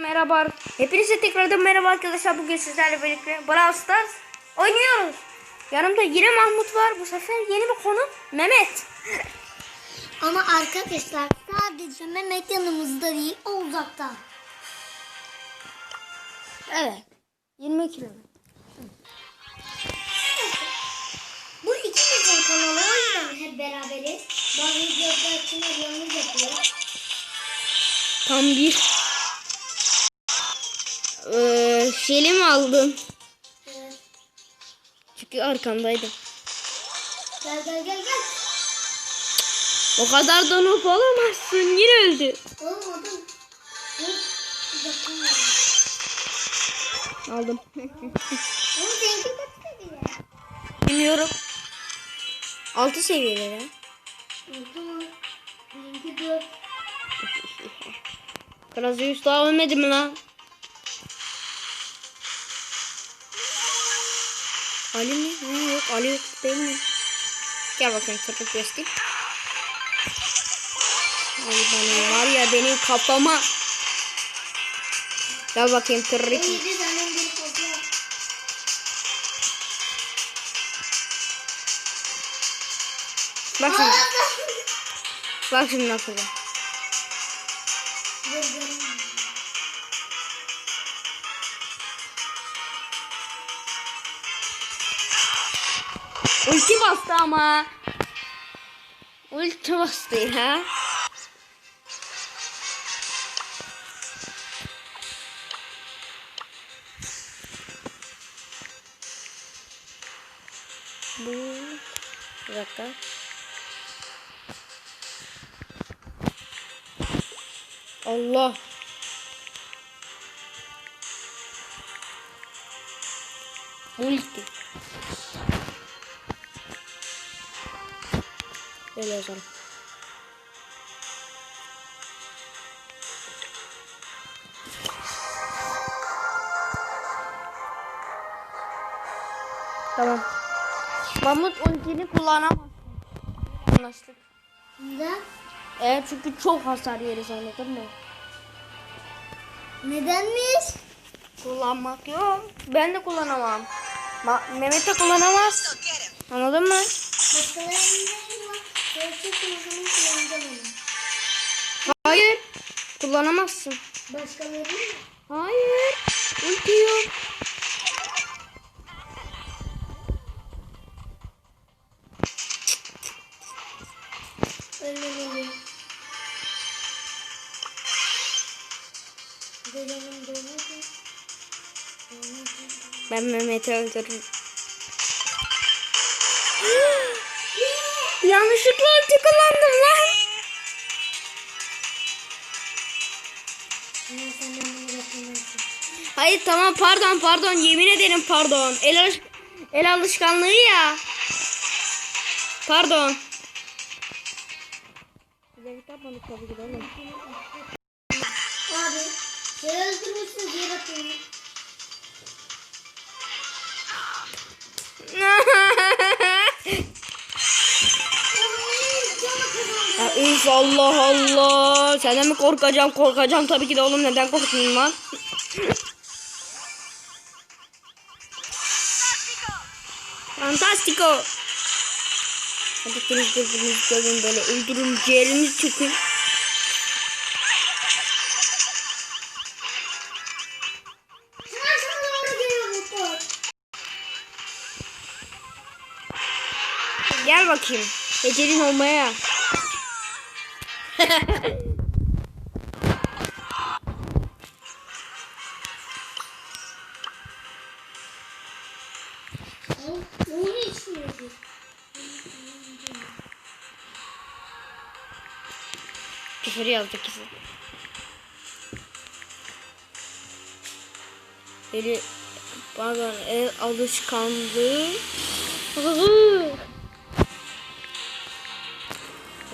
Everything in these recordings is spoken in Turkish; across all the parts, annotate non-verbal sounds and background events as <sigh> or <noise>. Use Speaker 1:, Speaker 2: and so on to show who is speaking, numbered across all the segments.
Speaker 1: Merhaba. Hepinize tekrardan merhaba arkadaşlar. Bugün sizlerle birlikte Brawl Stars oynuyoruz. Yanımda yine Mahmut var. Bu sefer yeni bir konu Mehmet. <laughs>
Speaker 2: Ama arkadaşlar sadece Mehmet yanımızda değil o uzakta.
Speaker 1: Evet. 20 kilometre. <laughs>
Speaker 2: Bu ikimizin kanalı o yüzden hep beraberiz. Bazı videolar Çınar yalnız yapıyor.
Speaker 1: Tam bir şeyli mi aldın?
Speaker 2: Evet.
Speaker 1: Çünkü arkandaydım.
Speaker 2: Gel gel gel gel.
Speaker 1: O kadar da noob olamazsın. Yine öldü.
Speaker 2: Geliyor.
Speaker 1: Aldım. <laughs>
Speaker 2: Oğlum seninki kaç seviye?
Speaker 1: Bilmiyorum. 6 seviyelere.
Speaker 2: Oğlum benimki dört.
Speaker 1: Krazius daha ölmedi mi lan? Ali mi? Ha, yok Ali yok değil mi? Gel bakayım tırtık göster. Ay benim var ya benim kafama. Gel bakayım tırtık. Bak şimdi. Bak şimdi nasıl. Ulti bastı ama. Ulti bastı ya. Bu bir dakika. Allah. Multi. Böyle yazalım. Tamam. Mahmut ultini kullanamazsın. Anlaştık.
Speaker 2: Neden?
Speaker 1: Evet çünkü çok hasar yeriz anladın mı?
Speaker 2: Nedenmiş?
Speaker 1: Kullanmak yok. Ben de kullanamam. Ma Mehmet de kullanamaz. Anladın mı?
Speaker 2: Başkalarının. Gerçek kullanımı kullanacağım onu.
Speaker 1: Hayır. Kullanamazsın.
Speaker 2: Başkalarının
Speaker 1: Hayır. Ulti yok.
Speaker 2: ölmemeli.
Speaker 1: Ben Mehmet'i öldürürüm. Yanlışlıkla ulti kullandım lan. Hayır tamam pardon pardon yemin ederim pardon. El, alış el alışkanlığı ya. Pardon.
Speaker 2: Abi, seni öldürmüşsün diye bakıyorum.
Speaker 1: Üf Allah Allah. Senden mi korkacağım korkacağım tabii ki de oğlum neden korkmayayım lan. Fantastico. Hadi biriniz birbirinizi görün böyle öldürün ciğeriniz çıkın. Gel bakayım. Ecelin olmaya. Küfür yazdı küfür. Eli pardon el alışkanlığı.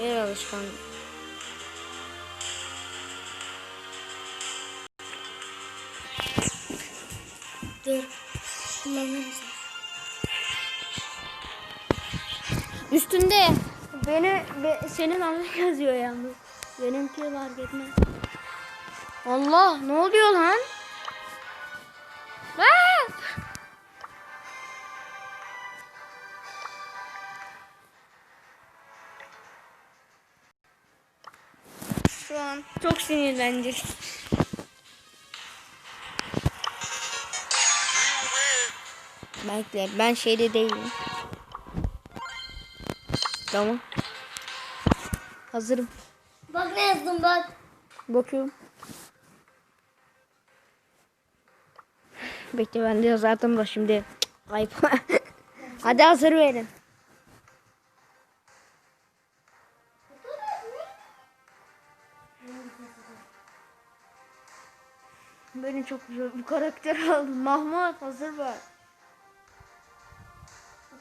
Speaker 1: el.
Speaker 2: Dur. Kullanırız.
Speaker 1: Üstünde beni be, senin adın <laughs> yazıyor yalnız. Benimki fark etmez. Allah ne oluyor lan? Aa! Şu an çok sinirlendim. Bekle ben şeyde değilim. Tamam. Hazırım.
Speaker 2: Bak ne yazdım bak.
Speaker 1: Bakıyorum. Bekle ben de yazardım da şimdi. Ayıp. <laughs> Hadi hazır verin. Beni çok güzel bir karakter aldım. Mahmut hazır ver.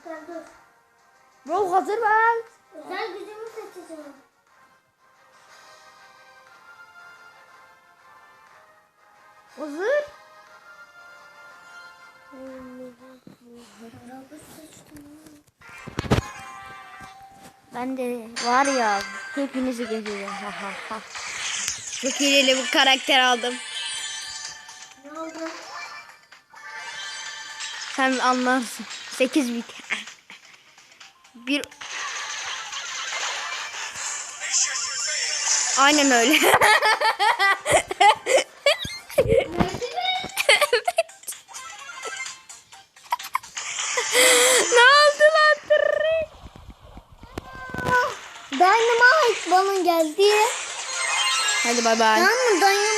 Speaker 2: Bakalım dur.
Speaker 1: Bro hazır ver.
Speaker 2: Özel gücümü seçeceğim.
Speaker 1: Hazır. Ben de var ya hepinizi geziyorum. Ha ha ha. Çok hileli bir karakter aldım.
Speaker 2: Ne oldu?
Speaker 1: Sen anlarsın. 8 bit. Bir Aynen öyle. <laughs> ne oldu lan?
Speaker 2: Dynamite bana geldi.
Speaker 1: Hadi bay bay.
Speaker 2: Tamam mı? Dynamite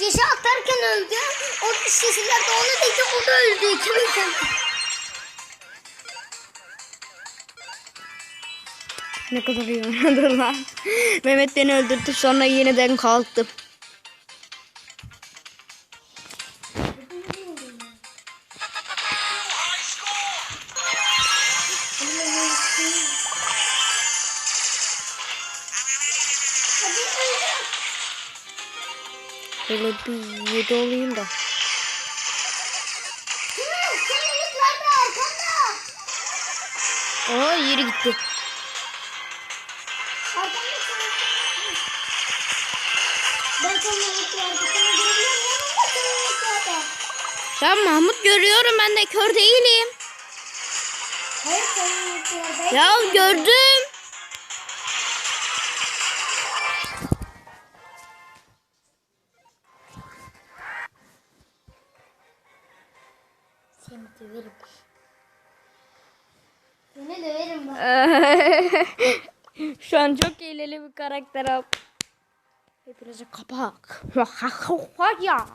Speaker 2: şişe atarken öldüm. O şişeler de ona değdi. O da öldü. İkimiz.
Speaker 1: Ne kadar iyi <laughs> oynadı lan. Mehmet beni öldürdü sonra yeniden kalktım. Böyle bir yedi olayım da. Oo yeri gitti. Tamam Mahmut görüyorum ben de kör değilim.
Speaker 2: Hayır.
Speaker 1: Ya gördüm.
Speaker 2: Seni döverim bak.
Speaker 1: Şu an çok eğlenceli bir karakter al. Hepinize kapak. ya.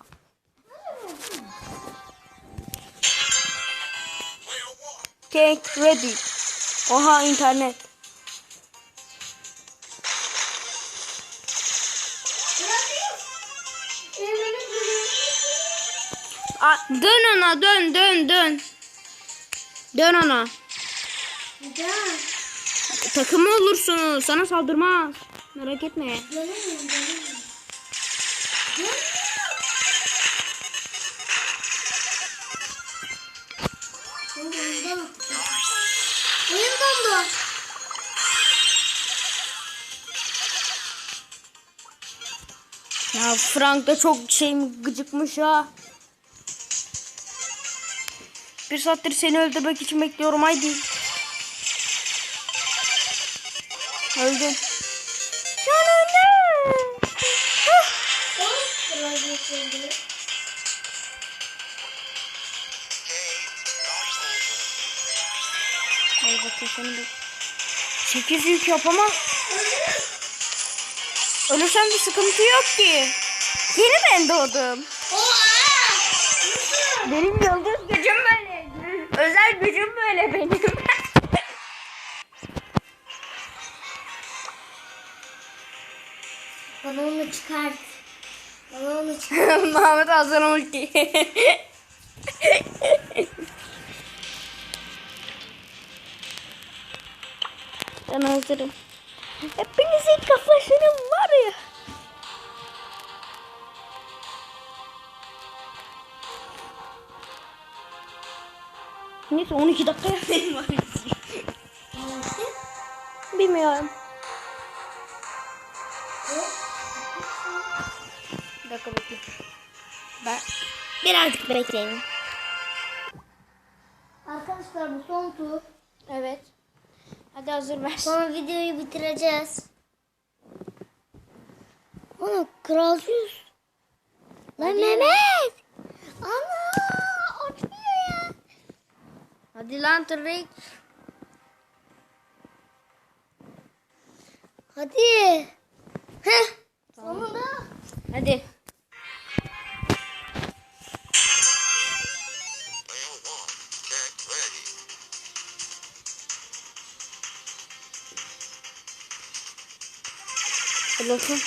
Speaker 1: Take ready. Oha internet. Dön ona dön dön dön. Dön ona.
Speaker 2: Neden?
Speaker 1: Takımı olursunuz. Sana saldırmaz. Merak etme.
Speaker 2: Dönemiyorum, dönemiyorum. Dönemiyorum. Oyun dondu.
Speaker 1: Ya Frank da çok şey gıcıkmış ya. Bir saattir seni öldürmek için bekliyorum haydi. Öldüm.
Speaker 2: Biraz yıkıldı.
Speaker 1: Ay bakayım seni bir. 8 yük yapamam. Ölürsem bir sıkıntı yok ki. Yeni ben doğdum. Benim yıldız gücüm böyle. Özel gücüm böyle benim. <laughs>
Speaker 2: Bana onu çıkart. Bana onu çıkart. <laughs>
Speaker 1: Mahmut hazır ulti. <laughs> ben hazırım. Hepinizin kafasını var ya. Neyse 12 dakika yapayım var. Bilmiyorum. Bir dakika bekle. Ben birazcık bekleyin.
Speaker 2: Arkadaşlar bu son tur.
Speaker 1: Evet. Hadi hazır ver.
Speaker 2: Sonra videoyu bitireceğiz. Ana kral yüz. Lan Mehmet. Ana açmıyor ya.
Speaker 1: Hadi lan Tırrek.
Speaker 2: Hadi. Heh. Sonunda.
Speaker 1: Hadi. Allah'ım.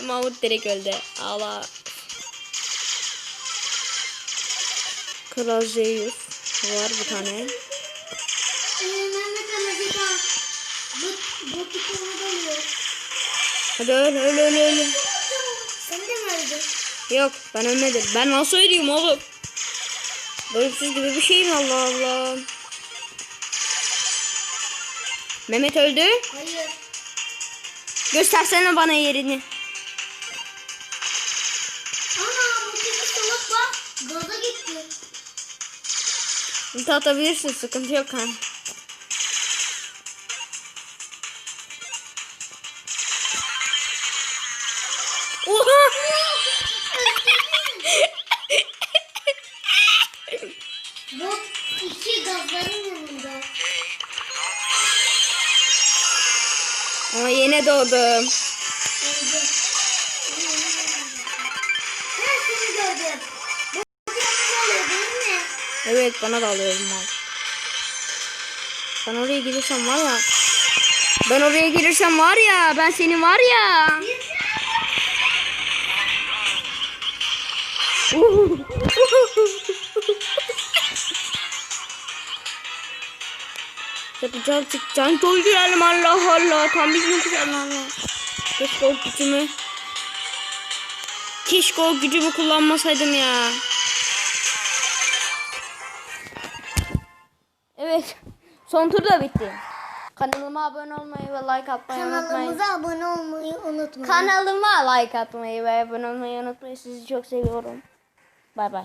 Speaker 1: <laughs> Mahmut direkt öldü. Allah. Kral Zeus var bir tane. Hadi öl öl öl öl.
Speaker 2: Sen de mi öldün?
Speaker 1: Yok ben ölmedim. Ben nasıl öleyim oğlum? Ölümsüz gibi bir şey mi Allah Allah. Mehmet öldü.
Speaker 2: Hayır.
Speaker 1: Göstersene bana yerini.
Speaker 2: Ana bu kızı salak bak. Gaza gitti.
Speaker 1: Ulti atabilirsin sıkıntı yok ha.
Speaker 2: Mi?
Speaker 1: Evet bana da alıyorum mal. Ben oraya gelirsem var ya. Ben oraya gelirsem var ya. Ben seni var ya. <laughs> Yapacağım çıkacağım. Güzelim Allah Allah. Tam bizim Allah. Keşke o gücümü. Keşke o gücümü kullanmasaydım ya. Evet. Son tur da bitti. Kanalıma abone olmayı ve like atmayı unutmayın.
Speaker 2: Kanalımıza abone olmayı unutmayın.
Speaker 1: Kanalıma like atmayı ve abone olmayı unutmayın. Sizi çok seviyorum. Bay bay.